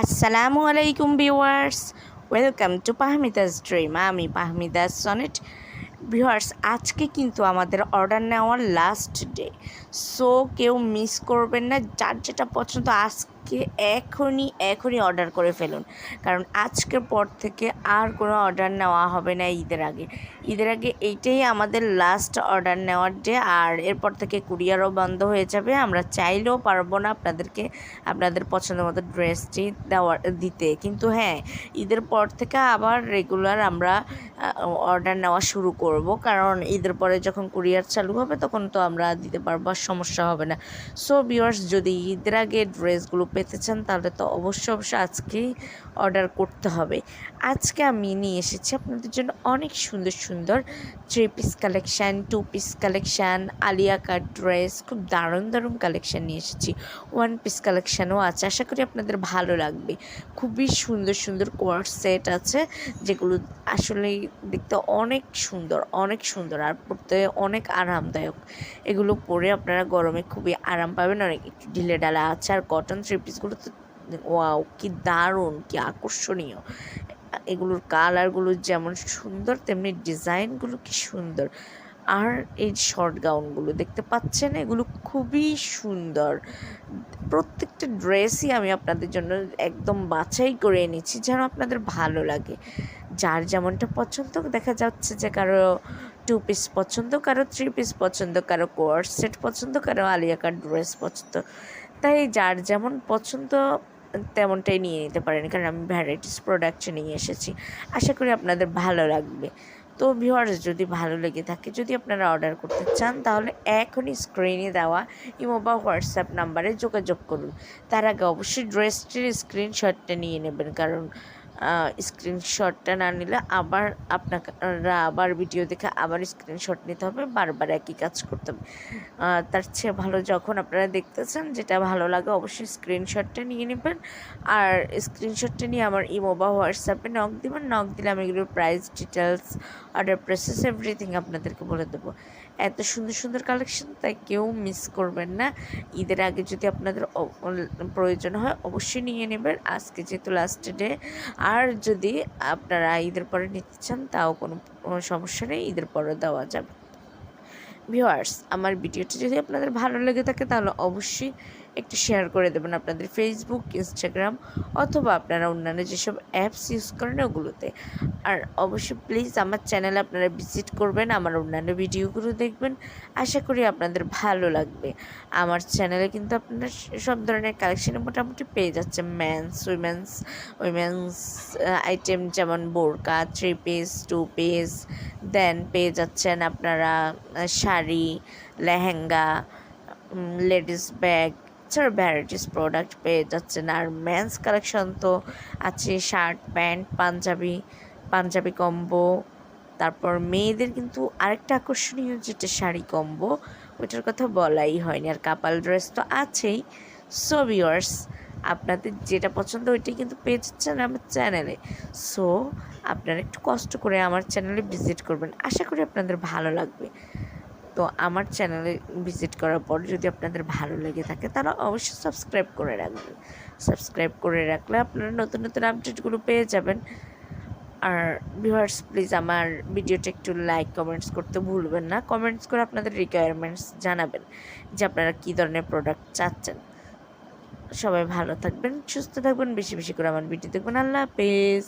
আসসালামু আলাইকুম viewers. Welcome to পাহমিদাস dream আমি পাহমিদাস সনেট ভিউয়ার্স, আজকে কিন্তু আমাদের অর্ডার নেওয়ার লাস্ট ডে সো কেউ মিস করবেন না, যার যেটা পছন্দ, আজকে এখনই এখনই অর্ডার করে ফেলুন। কারণ আজকের পর থেকে আর কোনো অর্ডার নেওয়া হবে না ঈদের আগে। ঈদের আগে এইটাই আমাদের লাস্ট অর্ডার নেওয়ার ডে আর এরপর থেকে কুরিয়ারও বন্ধ হয়ে যাবে। আমরা চাইলেও পারব না আপনাদেরকে, আপনাদের পছন্দ মতো ড্রেসটি দেওয়ার, দিতে। কিন্তু হ্যাঁ ঈদের পর থেকে আবার রেগুলার আমরা অর্ডার নেওয়া শুরু করব। কারণ ঈদের পরে যখন কুরিয়ার চালু হবে, তখন তো আমরা দিতে পারব সমস্যা হবে না। সো ভিউয়ার্স যদি ঈদের আগে ড্রেসগুলো পেতে চান তাহলে তো অবশ্যই অবশ্যই আজকেই অর্ডার করতে হবে। আজকে আমি নিয়ে এসেছি আপনাদের জন্য অনেক সুন্দর সুন্দর three piece collection two piece collection Alia cut dress খুব দারুণ দারুণ কালেকশান নিয়ে এসেছি। ওয়ান পিস কালেকশানও আছে, আশা করি আপনাদের ভালো লাগবে। খুবই সুন্দর সুন্দর কোয়ার সেট আছে, যেগুলো আসলে দেখতে অনেক সুন্দর অনেক সুন্দর আর পরতে অনেক আরামদায়ক। এগুলো পরে আপনারা গরমে খুবই আরাম পাবেন, অনেক একটু ঢিলে ডালা আছে আর কটন থ্রি পিসগুলো তো ওয়াও, কি দারুণ, কি আকর্ষণীয়। এগুলোর কালারগুলো যেমন সুন্দর, তেমনি ডিজাইনগুলো কি সুন্দর। আর এই শর্ট গাউনগুলো দেখতে পাচ্ছেন? এগুলো খুবই সুন্দর। প্রত্যেকটা ড্রেসই আমি আপনাদের জন্য একদম বাছাই করে এনেছি যেন আপনাদের ভালো লাগে। যার যেমনটা পছন্দ, দেখা যাচ্ছে যে কারও টু পিস পছন্দ, কারও থ্রি পিস পছন্দ, কারও কোয়ার সেট পছন্দ, কারও আলিয়াকার ড্রেস পছন্দ। তাই যার যেমন পছন্দ, তেমনটাই নিয়ে নিতে পারেন। কারণ আমি ভ্যারাইটিস প্রোডাক্ট নিয়ে এসেছি। আশা করি আপনাদের ভালো লাগবে। তো ভিউয়ার্স যদি ভালো লেগে থাকে, যদি আপনারা অর্ডার করতে চান, তাহলে এখনই স্ক্রিনে দেওয়া ইমো বা হোয়াটসঅ্যাপ নাম্বারে যোগাযোগ করুন। তার আগে অবশ্যই ড্রেসটির স্ক্রিনশটটা নিয়ে নেবেন। কারণ স্ক্রিনশটটা না নিলে আবার আপনারা আবার ভিডিও দেখে আবার স্ক্রিনশট নিতে হবে, বারবার একই কাজ করতে হবে। তার চেয়ে ভালো যখন আপনারা দেখতেছেন, যেটা ভালো লাগে অবশ্যই স্ক্রিনশটটা নিয়ে নেবেন। আর স্ক্রিনশটটা নিয়ে আমার ইমো বা হোয়াটসঅ্যাপে নক দেবেন নক দিলে আমি এগুলোর price details order process everything আপনাদেরকে বলে দেবো। এত সুন্দর সুন্দর কালেকশন তাই কেউ মিস করবেন না। ঈদের আগে যদি আপনাদের প্রয়োজন হয় অবশ্যই নিয়ে নেবেন। আজকে যেহেতু লাস্ট ডে আর যদি আপনারা ঈদের পরে নিতে চান, তাও কোনো সমস্যা নেই, ঈদের পরে দেওয়া যাবে। ভিউয়ার্স আমার ভিডিওটি যদি আপনাদের ভালো লেগে থাকে, তাহলে অবশ্যই একটু শেয়ার করে দেবেন আপনাদের ফেসবুক ইনস্টাগ্রাম অথবা আপনারা অন্যান্য যেসব অ্যাপস ইউজ করেন ওগুলোতে। আর অবশ্যই প্লিজ আমার চ্যানেলে আপনারা ভিজিট করবেন, আমার অন্যান্য ভিডিওগুলো দেখবেন। আশা করি আপনাদের ভালো লাগবে। আমার চ্যানেলে কিন্তু আপনারা সব ধরনের কালেকশন মোটামুটি পেয়ে যাচ্ছে ম্যান্স উইমেন্স উইমেন্স আইটেম যেমন বোরকা three piece two piece then পেয়ে যাচ্ছেন আপনারা শাড়ি, লেহেঙ্গা লেডিস ব্যাগ এছাড়া ভ্যারাইটিস প্রোডাক্ট পেয়ে যাচ্ছেন। আর মেন্স কালেকশন তো আছে shirt pant panjabi panjabi combo তারপর মেয়েদের কিন্তু আরেকটা আকর্ষণীয় যেটা শাড়ি কম্বো ওইটার কথা বলাই হয়নি। আর কাপাল ড্রেস তো আছেই। সো ভিওয়ার্স আপনাদের যেটা পছন্দ ওইটাই কিন্তু পেয়ে যাচ্ছেন আমার চ্যানেলে সো আপনারা একটু কষ্ট করে আমার চ্যানেলে ভিজিট করবেন। আশা করি আপনাদের ভালো লাগবে। তো আমার চ্যানেলে ভিজিট করার পর যদি আপনাদের ভালো লেগে থাকে তারা অবশ্যই সাবস্ক্রাইব করে রাখবেন। সাবস্ক্রাইব করে রাখলে আপনারা নতুন নতুন আপডেটগুলো পেয়ে যাবেন। আর ভিউয়ার্স প্লিজ আমার ভিডিওটা একটু লাইক কমেন্টস করতে ভুলবেন না। কমেন্টস করে আপনাদের রিকোয়ারমেন্টস জানাবেন যে আপনারা কী ধরনের প্রোডাক্ট চাচ্ছেন। সবাই ভালো থাকবেন, সুস্থ থাকবেন, বেশি বেশি করে আমার ভিডিও দেখবেন। আল্লাহ হাফেজ।